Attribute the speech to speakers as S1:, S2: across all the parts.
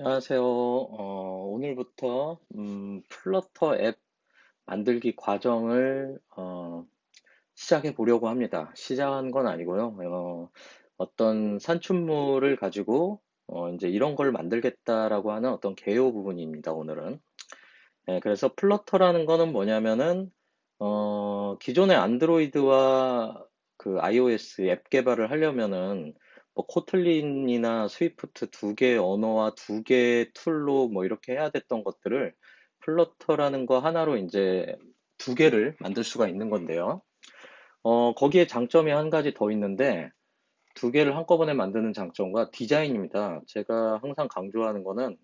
S1: 안녕하세요. 어, 오늘부터 음, 플러터 앱 만들기 과정을 어, 시작해 보려고 합니다. 시작한 건 아니고요. 어, 어떤 산출물을 가지고 어, 이제 이런 걸 만들겠다라고 하는 어떤 개요 부분입니다. 오늘은. 네, 그래서 플러터라는 거는 뭐냐면은 어, 기존의 안드로이드와 그 iOS 앱 개발을 하려면은 뭐 코틀린이나 스위프트 두개 언어와 두개 툴로 뭐 이렇게 해야 됐던 것들을 플러터라는 거 하나로 이제 두 개를 만들 수가 있는 건데요. 어, 거기에 장점이 한 가지 더 있는데 두 개를 한꺼번에 만드는 장점과 디자인입니다. 제가 항상 강조하는 거는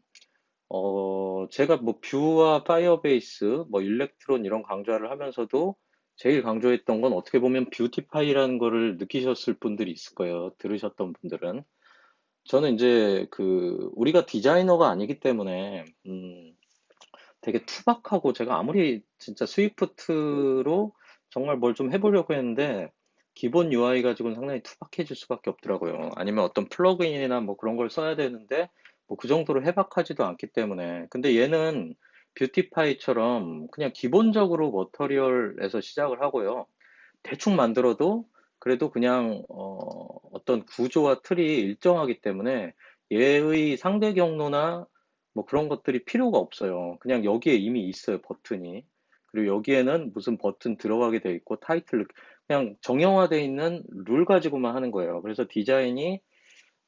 S1: 어, 제가 뭐 뷰와 파이어베이스, 뭐 일렉트론 이런 강좌를 하면서도 제일 강조했던 건 어떻게 보면 뷰티파이라는 거를 느끼셨을 분들이 있을 거예요. 들으셨던 분들은. 저는 이제 그 우리가 디자이너가 아니기 때문에 음, 되게 투박하고 제가 아무리 진짜 스위프트로 정말 뭘 좀 해보려고 했는데 기본 UI 가지고는 상당히 투박해질 수밖에 없더라고요. 아니면 어떤 플러그인이나 뭐 그런 걸 써야 되는데 뭐 그 정도로 해박하지도 않기 때문에 근데 얘는 뷰티파이처럼 그냥 기본적으로 머터리얼에서 시작을 하고요. 대충 만들어도 그래도 그냥 어, 어떤 구조와 틀이 일정하기 때문에 얘의 상대 경로나 뭐 그런 것들이 필요가 없어요. 그냥 여기에 이미 있어요, 버튼이. 그리고 여기에는 무슨 버튼 들어가게 돼 있고 타이틀 그냥 정형화되어 있는 룰 가지고만 하는 거예요. 그래서 디자인이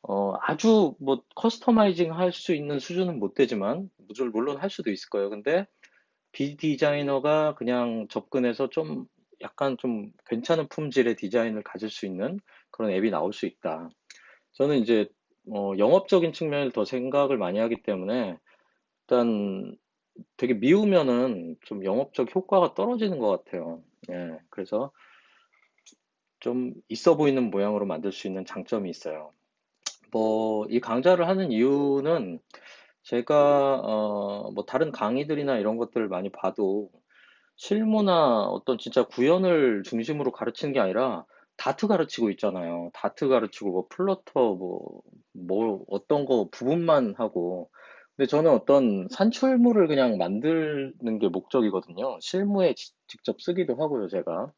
S1: 어, 아주 뭐 커스터마이징 할 수 있는 수준은 못 되지만 물론 할 수도 있을 거예요. 근데 비디자이너가 그냥 접근해서 좀 약간 좀 괜찮은 품질의 디자인을 가질 수 있는 그런 앱이 나올 수 있다. 저는 이제 어, 영업적인 측면을 더 생각을 많이 하기 때문에 일단 되게 미우면은 좀 영업적 효과가 떨어지는 것 같아요. 예, 그래서 좀 있어 보이는 모양으로 만들 수 있는 장점이 있어요. 뭐, 이 강좌를 하는 이유는 제가, 어, 뭐, 다른 강의들이나 이런 것들을 많이 봐도 실무나 어떤 진짜 구현을 중심으로 가르치는 게 아니라 다트 가르치고 있잖아요. 다트 가르치고 뭐 플러터 뭐, 뭐 어떤 거 부분만 하고. 근데 저는 어떤 산출물을 그냥 만드는 게 목적이거든요. 실무에 지- 직접 쓰기도 하고요, 제가.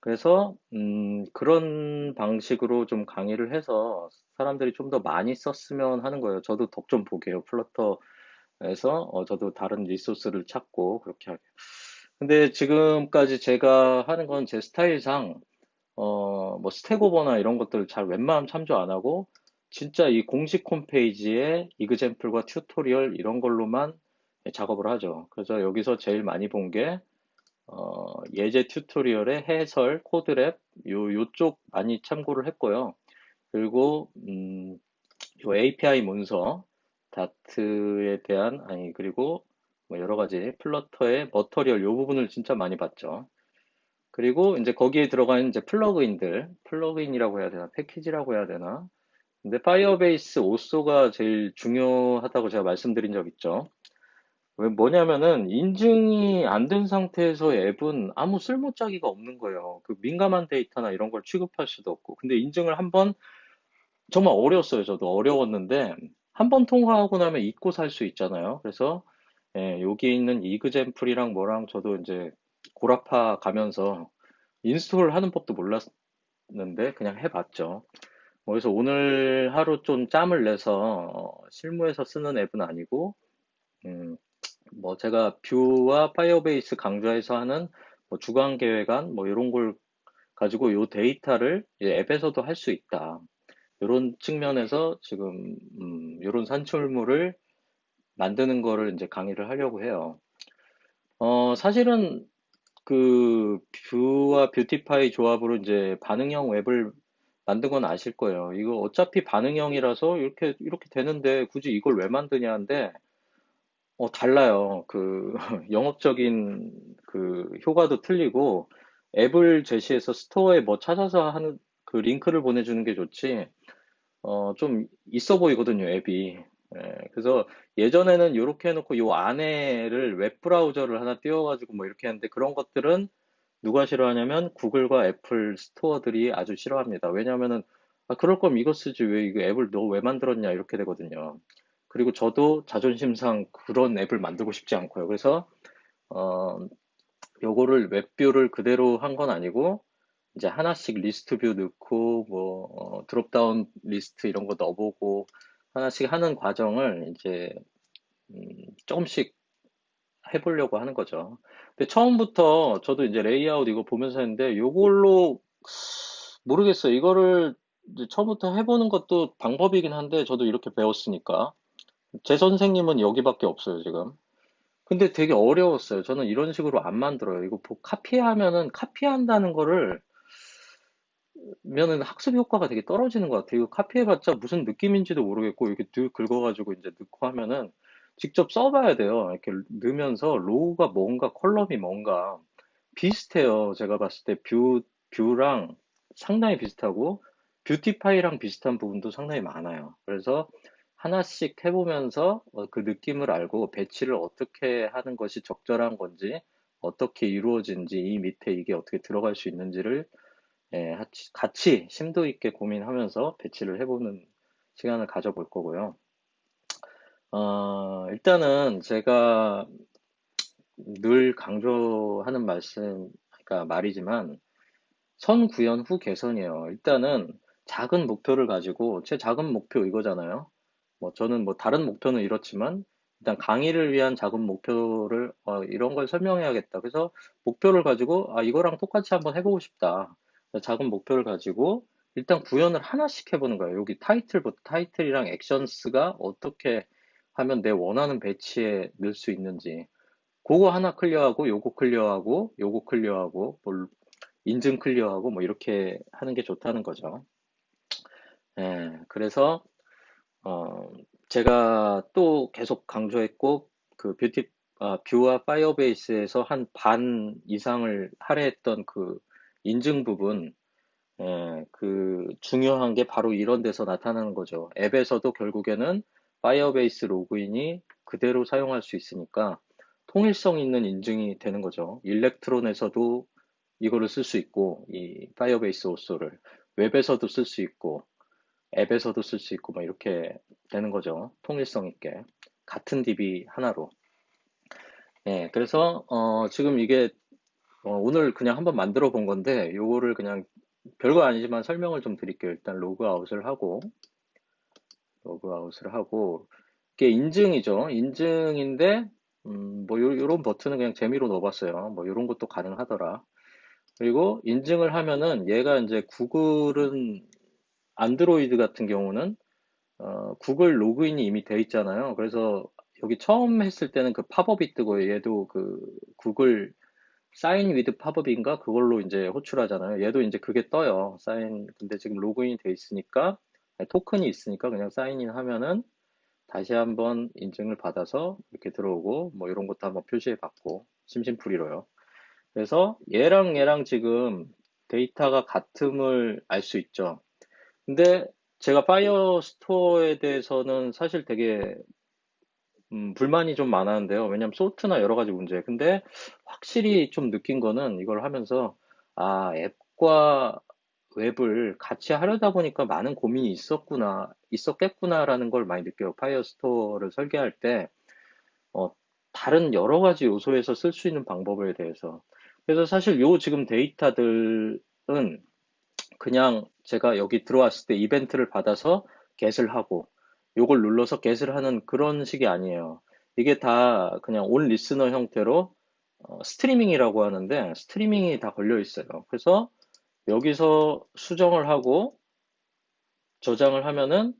S1: 그래서 음, 그런 방식으로 좀 강의를 해서 사람들이 좀 더 많이 썼으면 하는 거예요. 저도 덕 좀 보게요. 플러터에서 어, 저도 다른 리소스를 찾고 그렇게 하게. 근데 지금까지 제가 하는 건 제 스타일상 어, 뭐 스택오버나 이런 것들 잘 웬만하면 참조 안 하고 진짜 이 공식 홈페이지에 이그젠플과 튜토리얼 이런 걸로만 작업을 하죠. 그래서 여기서 제일 많이 본 게 어, 예제 튜토리얼의 해설, 코드랩, 요, 요쪽 많이 참고를 했고요. 그리고, 음, 요 API 문서, 다트에 대한, 아니, 그리고 뭐 여러 가지 플러터의 머터리얼 요 부분을 진짜 많이 봤죠. 그리고 이제 거기에 들어가는 이제 플러그인들, 플러그인이라고 해야 되나, 패키지라고 해야 되나. 근데 파이어베이스 오쏘가 제일 중요하다고 제가 말씀드린 적 있죠. 왜 뭐냐면은 인증이 안 된 상태에서 앱은 아무 쓸모짜기가 없는 거예요. 그 민감한 데이터나 이런 걸 취급할 수도 없고. 근데 인증을 한번 정말 어려웠어요. 저도 어려웠는데 한 번 통과하고 나면 잊고 살 수 있잖아요. 그래서 예, 여기 있는 이그젠플이랑 뭐랑 저도 이제 고라파 가면서 인스톨 하는 법도 몰랐는데 그냥 해봤죠. 뭐 그래서 오늘 하루 좀 짬을 내서 어, 실무에서 쓰는 앱은 아니고 음, 뭐 제가 뷰와 파이어베이스 강좌에서 하는 뭐 주간 계획안 뭐 이런 걸 가지고 요 데이터를 앱에서도 할 수 있다. 이런 측면에서 지금 음, 이런 산출물을 만드는 거를 이제 강의를 하려고 해요. 어, 사실은 그 뷰와 뷰티파이 조합으로 이제 반응형 웹을 만든 건 아실 거예요. 이거 어차피 반응형이라서 이렇게 이렇게 되는데 굳이 이걸 왜 만드냐인데 어, 달라요. 그, 영업적인 그 효과도 틀리고, 앱을 제시해서 스토어에 뭐 찾아서 하는 그 링크를 보내주는 게 좋지, 어, 좀 있어 보이거든요, 앱이. 예, 그래서 예전에는 이렇게 해놓고 요 안에를 웹 브라우저를 하나 띄워가지고 뭐 이렇게 하는데 그런 것들은 누가 싫어하냐면 구글과 애플 스토어들이 아주 싫어합니다. 왜냐하면은, 아, 그럴 거면 이거 쓰지 왜 이거 앱을 너 왜 만들었냐 이렇게 되거든요. 그리고 저도 자존심상 그런 앱을 만들고 싶지 않고요. 그래서 어, 요거를 웹뷰를 그대로 한 건 아니고 이제 하나씩 리스트 뷰 넣고 뭐 어, 드롭다운 리스트 이런 거 넣어보고 하나씩 하는 과정을 이제 음, 조금씩 해보려고 하는 거죠. 근데 처음부터 저도 이제 레이아웃 이거 보면서 했는데 요걸로 모르겠어요. 이거를 처음부터 해보는 것도 방법이긴 한데 저도 이렇게 배웠으니까 제 선생님은 여기밖에 없어요, 지금. 근데 되게 어려웠어요. 저는 이런 식으로 안 만들어요. 이거 보- 카피하면은 카피한다는 거를 면은 학습 효과가 되게 떨어지는 것 같아요. 이거 카피해봤자 무슨 느낌인지도 모르겠고 이렇게 드- 긁어가지고 이제 넣고 하면은 직접 써봐야 돼요. 이렇게 넣으면서 로우가 뭔가 컬럼이 뭔가 비슷해요. 제가 봤을 때 뷰, 뷰랑 상당히 비슷하고 뷰티파이랑 비슷한 부분도 상당히 많아요. 그래서 하나씩 해보면서 어, 그 느낌을 알고 배치를 어떻게 하는 것이 적절한 건지 어떻게 이루어진지 이 밑에 이게 어떻게 들어갈 수 있는지를 예, 같이 심도 있게 고민하면서 배치를 해보는 시간을 가져볼 거고요. 어, 일단은 제가 늘 강조하는 말씀, 그러니까 말이지만 선구현 후 개선이에요. 일단은 작은 목표를 가지고 제 작은 목표 이거잖아요. 뭐 저는 뭐 다른 목표는 이렇지만 일단 강의를 위한 작은 목표를 어, 이런 걸 설명해야겠다. 그래서 목표를 가지고 아 이거랑 똑같이 한번 해보고 싶다. 작은 목표를 가지고 일단 구현을 하나씩 해보는 거예요. 여기 타이틀부터 타이틀이랑 액션스가 어떻게 하면 내 원하는 배치에 넣을 수 있는지 그거 하나 클리어하고 요거 클리어하고 요거 클리어하고 뭘 인증 클리어하고 뭐 이렇게 하는 게 좋다는 거죠. 예, 그래서 어, 제가 또 계속 강조했고 그 뷰티 아, 뷰와 파이어베이스에서 한 반 이상을 할애했던 그 인증 부분 예, 그 중요한 게 바로 이런 데서 나타나는 거죠. 앱에서도 결국에는 파이어베이스 로그인이 그대로 사용할 수 있으니까 통일성 있는 인증이 되는 거죠. 일렉트론에서도 이거를 쓸 수 있고 이 파이어베이스 오소를 웹에서도 쓸 수 있고 앱에서도 쓸 수 있고 막 이렇게 되는 거죠. 통일성 있게 같은 DB 하나로. 예, 그래서 어, 지금 이게 어, 오늘 그냥 한번 만들어 본 건데 요거를 그냥 별거 아니지만 설명을 좀 드릴게요. 일단 로그아웃을 하고 로그아웃을 하고 이게 인증이죠. 인증인데 음, 뭐 요, 요런 버튼은 그냥 재미로 넣어봤어요. 뭐 요런 것도 가능하더라. 그리고 인증을 하면은 얘가 이제 구글은 안드로이드 같은 경우는 어, 구글 로그인이 이미 돼 있잖아요. 그래서 여기 처음 했을 때는 그 팝업이 뜨고 얘도 그 구글 사인 위드 팝업인가 그걸로 이제 호출하잖아요. 얘도 이제 그게 떠요. 사인 근데 지금 로그인이 돼 있으니까 아니, 토큰이 있으니까 그냥 사인인 하면은 다시 한번 인증을 받아서 이렇게 들어오고 뭐 이런 것도 한번 표시해 봤고 심심풀이로요. 그래서 얘랑 얘랑 지금 데이터가 같음을 알 수 있죠. 근데 제가 파이어 스토어에 대해서는 사실 되게 음, 불만이 좀 많았는데요. 왜냐면 소트나 여러 가지 문제. 근데 확실히 좀 느낀 거는 이걸 하면서 아, 앱과 웹을 같이 하려다 보니까 많은 고민이 있었구나, 있었겠구나라는 걸 많이 느껴요. 파이어 스토어를 설계할 때 어, 다른 여러 가지 요소에서 쓸 수 있는 방법에 대해서. 그래서 사실 요 지금 데이터들은 그냥 제가 여기 들어왔을 때 이벤트를 받아서 get을 하고 요걸 눌러서 get을 하는 그런 식이 아니에요. 이게 다 그냥 온 리스너 형태로 어, 스트리밍이라고 하는데 스트리밍이 다 걸려 있어요. 그래서 여기서 수정을 하고 저장을 하면은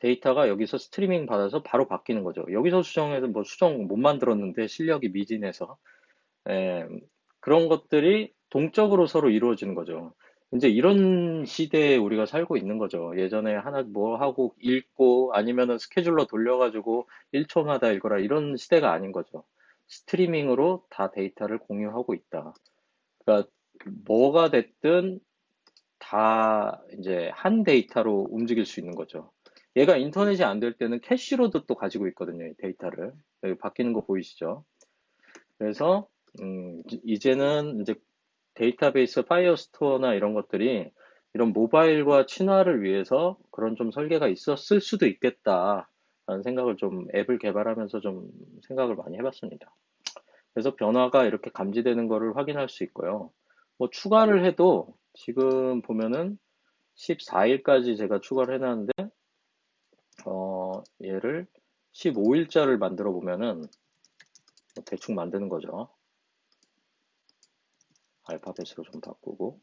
S1: 데이터가 여기서 스트리밍 받아서 바로 바뀌는 거죠. 여기서 수정해도 뭐 수정 못 만들었는데 실력이 미진해서 에, 그런 것들이 동적으로 서로 이루어지는 거죠. 이제 이런 시대에 우리가 살고 있는 거죠. 예전에 하나 뭐 하고 읽고 아니면은 스케줄러 돌려가지고 1초마다 읽어라 이런 시대가 아닌 거죠. 스트리밍으로 다 데이터를 공유하고 있다. 그러니까 뭐가 됐든 다 이제 한 데이터로 움직일 수 있는 거죠. 얘가 인터넷이 안 될 때는 캐시로도 또 가지고 있거든요. 이 데이터를. 여기 바뀌는 거 보이시죠? 그래서 음, 이제는 이제 데이터베이스 파이어스토어나 이런 것들이 이런 모바일과 친화를 위해서 그런 좀 설계가 있었을 수도 있겠다라는 라는 생각을 좀 앱을 개발하면서 좀 생각을 많이 해봤습니다. 그래서 변화가 이렇게 감지되는 거를 확인할 수 있고요. 뭐 추가를 해도 지금 보면은 14일까지 제가 추가를 해놨는데 어, 얘를 15일자를 만들어 보면은 뭐 대충 만드는 거죠. 알파벳으로 좀 바꾸고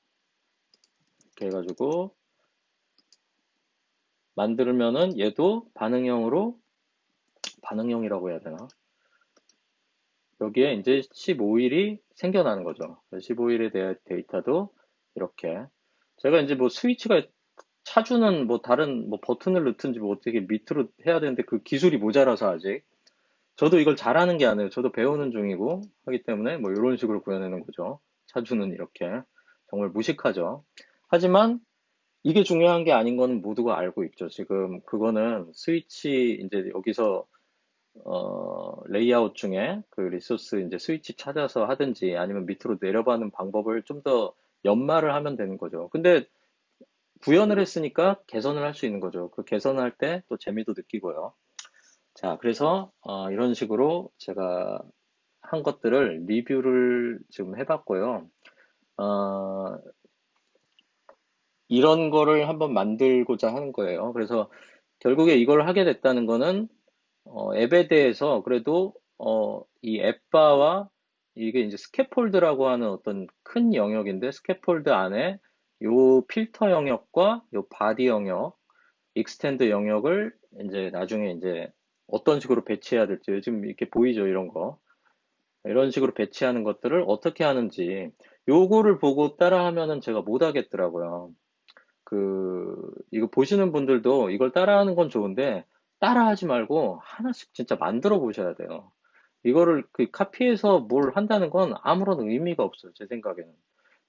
S1: 이렇게 해가지고 만들면은 얘도 반응형으로 반응형이라고 해야 되나? 여기에 이제 15일이 생겨나는 거죠. 15일에 대한 데이터도 이렇게 제가 이제 뭐 스위치가 차주는 뭐 다른 뭐 버튼을 넣든지 뭐 어떻게 밑으로 해야 되는데 그 기술이 모자라서 아직 저도 이걸 잘하는 게 아니에요. 저도 배우는 중이고 하기 때문에 뭐 이런 식으로 구현하는 거죠. 차주는 이렇게 정말 무식하죠. 하지만 이게 중요한 게 아닌 거는 모두가 알고 있죠. 지금 그거는 스위치 이제 여기서 어, 레이아웃 중에 그 리소스 이제 스위치 찾아서 하든지 아니면 밑으로 내려가는 방법을 좀 더 연마를 하면 되는 거죠. 근데 구현을 했으니까 개선을 할 수 있는 거죠. 그 개선할 때 또 재미도 느끼고요. 자, 그래서 어, 이런 식으로 제가 한 것들을 리뷰를 지금 해봤고요. 어, 이런 거를 한번 만들고자 하는 거예요. 그래서 결국에 이걸 하게 됐다는 거는 어, 앱에 대해서 그래도 어, 이 앱바와 이게 이제 스캐폴드라고 하는 어떤 큰 영역인데 스캐폴드 안에 요 필터 영역과 요 바디 영역, 익스텐드 영역을 이제 나중에 이제 어떤 식으로 배치해야 될지 요즘 이렇게 보이죠 이런 거 이런 식으로 배치하는 것들을 어떻게 하는지 요거를 보고 따라하면은 제가 못 하겠더라고요. 그 이거 보시는 분들도 이걸 따라하는 건 좋은데 따라하지 말고 하나씩 진짜 만들어 보셔야 돼요. 이거를 그 카피해서 뭘 한다는 건 아무런 의미가 없어요. 제 생각에는.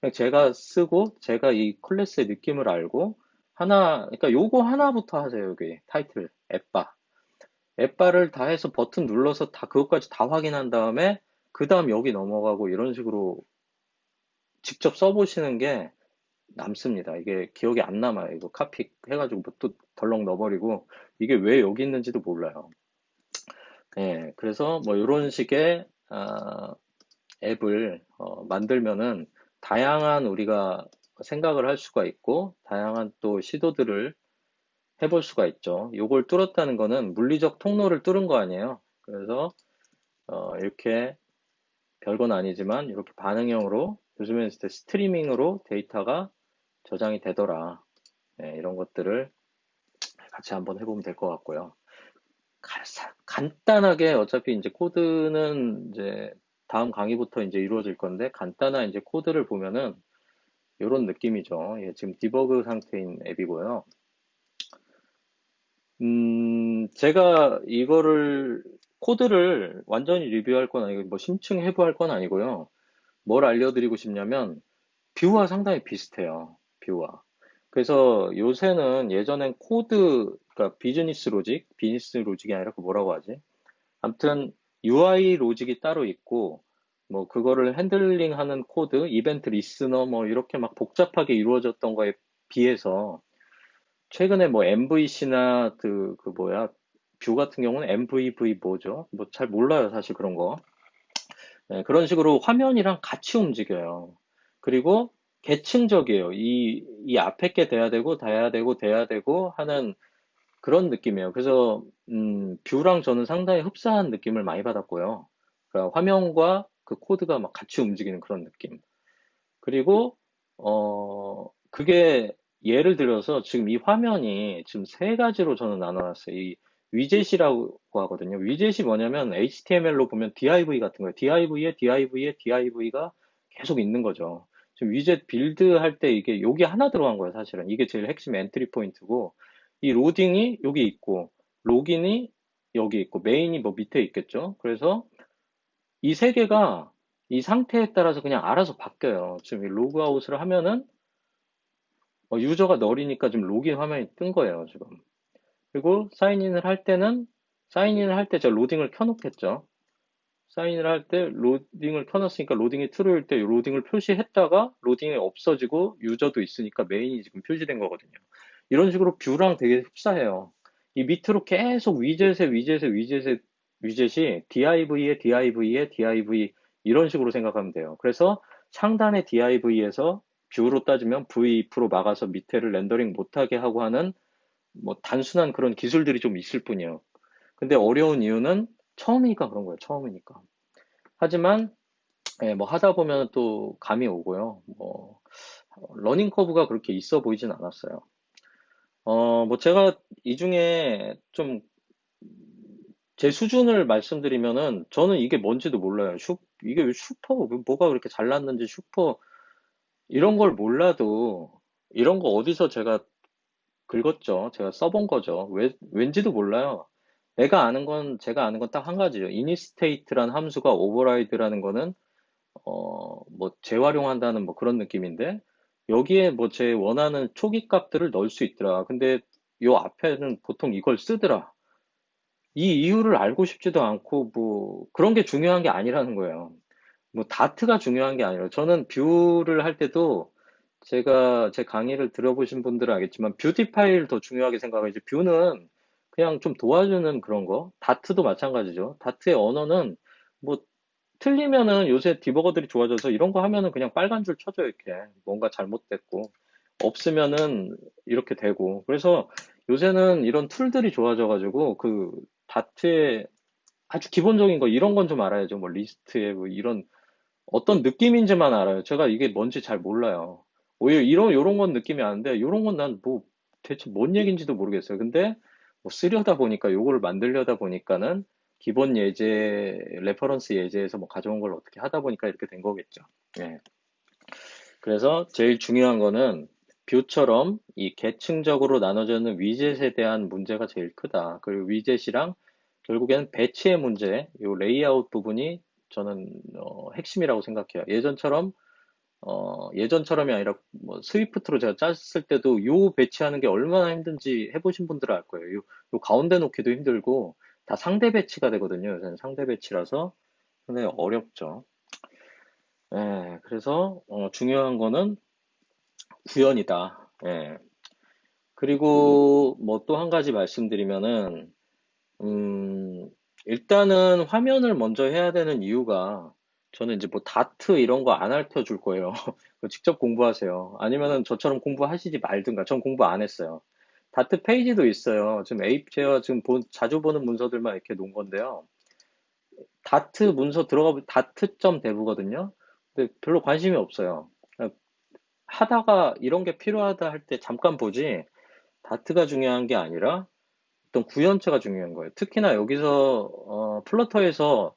S1: 그냥 제가 쓰고 제가 이 클래스의 느낌을 알고 하나 그러니까 요거 하나부터 하세요. 여기 타이틀 앱바. 앱바를 다 해서 버튼 눌러서 다 그것까지 다 확인한 다음에 그 다음 여기 넘어가고 이런 식으로 직접 써보시는 게 남습니다. 이게 기억이 안 남아요. 이거 카피 해가지고 뭐 또 덜렁 넣어버리고 이게 왜 여기 있는지도 몰라요. 네, 그래서 뭐 이런 식의 아, 앱을 어, 만들면은 다양한 우리가 생각을 할 수가 있고 다양한 또 시도들을 해볼 수가 있죠. 이걸 뚫었다는 거는 물리적 통로를 뚫은 거 아니에요. 그래서 어, 이렇게 별건 아니지만 이렇게 반응형으로 요즘에 스트리밍으로 데이터가 저장이 되더라. 네, 이런 것들을 같이 한번 해보면 될 것 같고요. 간단하게 어차피 이제 코드는 이제 다음 강의부터 이제 이루어질 건데 간단한 이제 코드를 보면은 이런 느낌이죠. 예, 지금 디버그 상태인 앱이고요. 음, 제가 이거를 코드를 완전히 리뷰할 건 아니고 뭐 심층 해부할 건 아니고요. 뭘 알려드리고 싶냐면 뷰와 상당히 비슷해요. 뷰와. 그래서 요새는 예전엔 코드, 그러니까 비즈니스 로직, 비즈니스 로직이 아니라 그 뭐라고 하지? 아무튼 UI 로직이 따로 있고, 뭐 그거를 핸들링 하는 코드, 이벤트 리스너 뭐 이렇게 막 복잡하게 이루어졌던 거에 비해서 최근에 뭐 MVC나 그, 그 뭐야, 뷰 같은 경우는 MVV 뭐죠? 뭐 잘 몰라요, 사실 그런 거. 네, 그런 식으로 화면이랑 같이 움직여요. 그리고 계층적이에요. 이, 이 앞에 게 돼야 되고, 돼야 되고, 돼야 되고 하는 그런 느낌이에요. 그래서, 음, 뷰랑 저는 상당히 흡사한 느낌을 많이 받았고요. 그러니까 화면과 그 코드가 막 같이 움직이는 그런 느낌. 그리고, 어, 그게 예를 들어서 지금 이 화면이 지금 세 가지로 저는 나눠놨어요. 이 위젯이라고 하거든요. 위젯이 뭐냐면 HTML로 보면 div 같은 거예요. div에 div에 div가 계속 있는 거죠. 지금 위젯 빌드 할 때 이게 여기 하나 들어간 거예요, 사실은. 이게 제일 핵심 엔트리 포인트고, 이 로딩이 여기 있고, 로gin이 여기 있고, 메인이 뭐 밑에 있겠죠. 그래서 이 세 개가 이 상태에 따라서 그냥 알아서 바뀌어요. 지금 이 로그아웃을 하면은 어, 유저가 널이니까 지금 로긴 화면이 뜬 거예요, 지금. 그리고 사인인을 할 때는 사인인을 할 때 제가 로딩을 켜놓겠죠. 사인을 할 때 로딩을 켜놨으니까 로딩이 트루일 때 로딩을 표시했다가 로딩이 없어지고 유저도 있으니까 메인이 지금 표시된 거거든요. 이런 식으로 뷰랑 되게 흡사해요. 이 밑으로 계속 위젯에 위젯에 위젯에 위젯이 div에 div에 div 이런 식으로 생각하면 돼요. 그래서 상단의 div에서 뷰로 따지면 v2로 막아서 밑에를 렌더링 못하게 하고 하는 뭐 단순한 그런 기술들이 좀 있을 뿐이에요. 근데 어려운 이유는 처음이니까 그런 거예요. 처음이니까. 하지만 예, 뭐 하다 보면 또 감이 오고요. 뭐 러닝 커브가 그렇게 있어 보이진 않았어요. 어, 뭐 제가 이 중에 좀 제 수준을 말씀드리면은 저는 이게 뭔지도 몰라요. 슈, 이게 왜 슈퍼, 뭐가 그렇게 잘났는지 슈퍼 이런 걸 몰라도 이런 거 어디서 제가 긁었죠. 제가 써본 거죠. 왜, 왠지도 몰라요. 내가 아는 건, 제가 아는 건 딱 한 가지죠. initState라는 함수가 override라는 거는, 어, 뭐, 재활용한다는 뭐 그런 느낌인데, 여기에 뭐 제 원하는 초기 값들을 넣을 수 있더라. 근데 요 앞에는 보통 이걸 쓰더라. 이 이유를 알고 싶지도 않고, 뭐, 그런 게 중요한 게 아니라는 거예요. 뭐, 다트가 중요한 게 아니라, 저는 뷰를 할 때도, 제가 제 강의를 들어보신 분들은 알겠지만 뷰티 파일 더 중요하게 생각하죠. 뷰는 그냥 좀 도와주는 그런 거. 다트도 마찬가지죠. 다트의 언어는 뭐 틀리면은 요새 디버거들이 좋아져서 이런 거 하면은 그냥 빨간 줄 쳐줘요, 이렇게. 뭔가 잘못됐고. 없으면은 이렇게 되고. 그래서 요새는 이런 툴들이 좋아져 가지고 그 다트의 아주 기본적인 거 이런 건 좀 알아야죠. 뭐 리스트에 뭐 이런 어떤 느낌인지만 알아요. 제가 이게 뭔지 잘 몰라요. 오히려 이런, 요런 건 느낌이 아는데, 요런 건 난 뭐, 대체 뭔 얘기인지도 모르겠어요. 근데, 뭐 쓰려다 보니까, 요거를 만들려다 보니까는, 기본 예제, 레퍼런스 예제에서 뭐 가져온 걸 어떻게 하다 보니까 이렇게 된 거겠죠. 예. 그래서 제일 중요한 거는, 뷰처럼 이 계층적으로 나눠져 있는 위젯에 대한 문제가 제일 크다. 그리고 위젯이랑 결국에는 배치의 문제, 요 레이아웃 부분이 저는 어, 핵심이라고 생각해요. 예전처럼 어, 예전처럼이 아니라 뭐 스위프트로 제가 짰을 때도 요 배치하는 게 얼마나 힘든지 해보신 분들은 알 거예요. 요, 요 가운데 놓기도 힘들고 다 상대 배치가 되거든요. 요새는 상대 배치라서 상당히 어렵죠. 예, 그래서 어, 중요한 거는 구현이다. 예. 그리고 뭐 또 한 가지 말씀드리면은 음, 일단은 화면을 먼저 해야 되는 이유가 저는 이제 뭐 다트 이런 거안 핥혀 줄 거예요. 직접 공부하세요. 아니면은 저처럼 공부하시지 말든가. 전 공부 안 했어요. 다트 페이지도 있어요. 지금 에이, 제가 지금 본, 자주 보는 문서들만 이렇게 놓은 건데요. 다트 문서 들어가 보면 다트.dev거든요. 근데 별로 관심이 없어요. 하다가 이런 게 필요하다 할 때 잠깐 보지, 다트가 중요한 게 아니라 어떤 구현체가 중요한 거예요. 특히나 여기서, 어, 플러터에서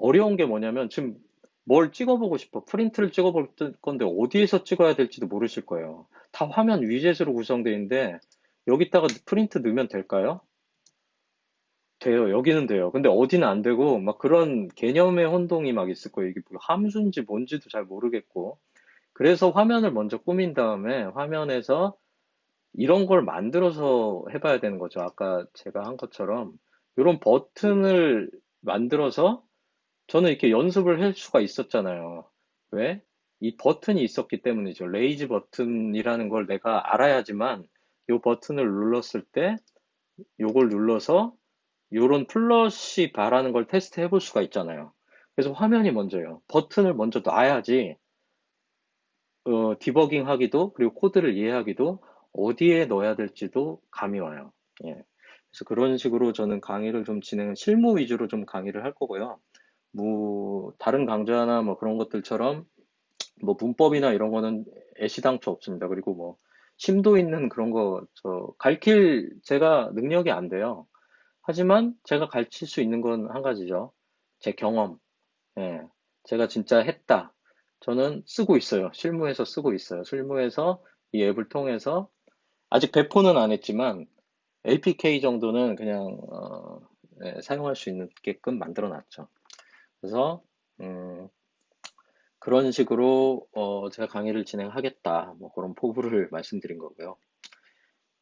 S1: 어려운 게 뭐냐면 지금 뭘 찍어보고 싶어. 프린트를 찍어볼 건데 어디에서 찍어야 될지도 모르실 거예요. 다 화면 위젯으로 구성되어 있는데 여기다가 프린트 넣으면 될까요? 돼요. 여기는 돼요. 근데 어디는 안 되고 막 그런 개념의 혼동이 막 있을 거예요. 이게 뭐 함수인지 뭔지도 잘 모르겠고. 그래서 화면을 먼저 꾸민 다음에 화면에서 이런 걸 만들어서 해봐야 되는 거죠. 아까 제가 한 것처럼 이런 버튼을 만들어서 저는 이렇게 연습을 할 수가 있었잖아요. 왜? 이 버튼이 있었기 때문이죠. 레이즈 버튼이라는 걸 내가 알아야지만 이 버튼을 눌렀을 때 요걸 눌러서 요런 플러시 바라는 걸 테스트 해볼 수가 있잖아요. 그래서 화면이 먼저예요. 버튼을 먼저 놔야지 어, 디버깅 하기도 그리고 코드를 이해하기도 어디에 넣어야 될지도 감이 와요. 예. 그래서 그런 식으로 저는 강의를 좀 진행, 실무 위주로 좀 강의를 할 거고요. 뭐 다른 강좌나 뭐 그런 것들처럼 뭐 문법이나 이런 거는 애시당초 없습니다. 그리고 뭐 심도 있는 그런 거저 가르칠 제가 능력이 안 돼요. 하지만 제가 가르칠 수 있는 건 한 가지죠. 제 경험. 예. 제가 진짜 했다. 저는 쓰고 있어요. 실무에서 쓰고 있어요. 실무에서 이 앱을 통해서 아직 배포는 안 했지만 APK 정도는 그냥 어, 예, 사용할 수 있게끔 만들어 놨죠. 그래서 음, 그런 식으로 어, 제가 강의를 진행하겠다 뭐 그런 포부를 말씀드린 거고요.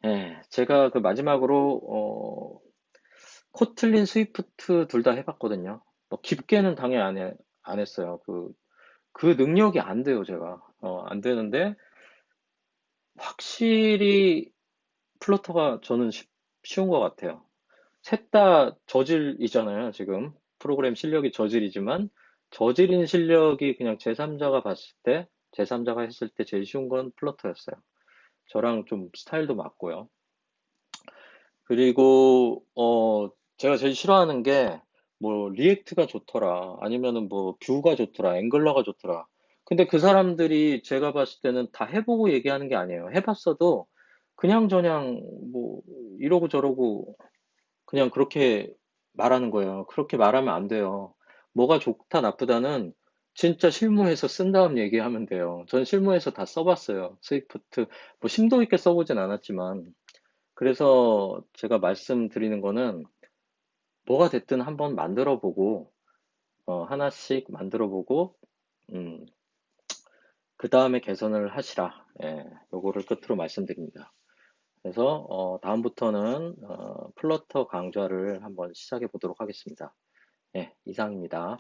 S1: 예, 제가 그 마지막으로 어, 코틀린 스위프트 둘 다 해봤거든요. 뭐 깊게는 당연히 안, 해, 안 했어요. 그, 그 능력이 안 돼요, 제가. 어, 안 되는데, 확실히 플러터가 저는 쉽, 쉬운 것 같아요. 셋 다 저질이잖아요, 지금. 프로그램 실력이 저질이지만, 저질인 실력이 그냥 제3자가 봤을 때, 제3자가 했을 때 제일 쉬운 건 플러터였어요. 저랑 좀 스타일도 맞고요. 그리고, 어, 제가 제일 싫어하는 게, 뭐, 리액트가 좋더라, 아니면은 뭐, 뷰가 좋더라, 앵글러가 좋더라. 근데 그 사람들이 제가 봤을 때는 다 해보고 얘기하는 게 아니에요. 해봤어도, 그냥저냥, 뭐, 이러고 저러고, 그냥 그렇게 말하는 거예요. 그렇게 말하면 안 돼요. 뭐가 좋다, 나쁘다는 진짜 실무에서 쓴 다음 얘기하면 돼요. 전 실무에서 다 써봤어요. 스위프트. 뭐 심도 있게 써보진 않았지만. 그래서 제가 말씀드리는 거는 뭐가 됐든 한번 만들어 보고, 어, 하나씩 만들어 보고, 음, 그 다음에 개선을 하시라. 예, 요거를 끝으로 말씀드립니다. 그래서 어, 다음부터는 어, 플러터 강좌를 한번 시작해 보도록 하겠습니다. 예, 이상입니다.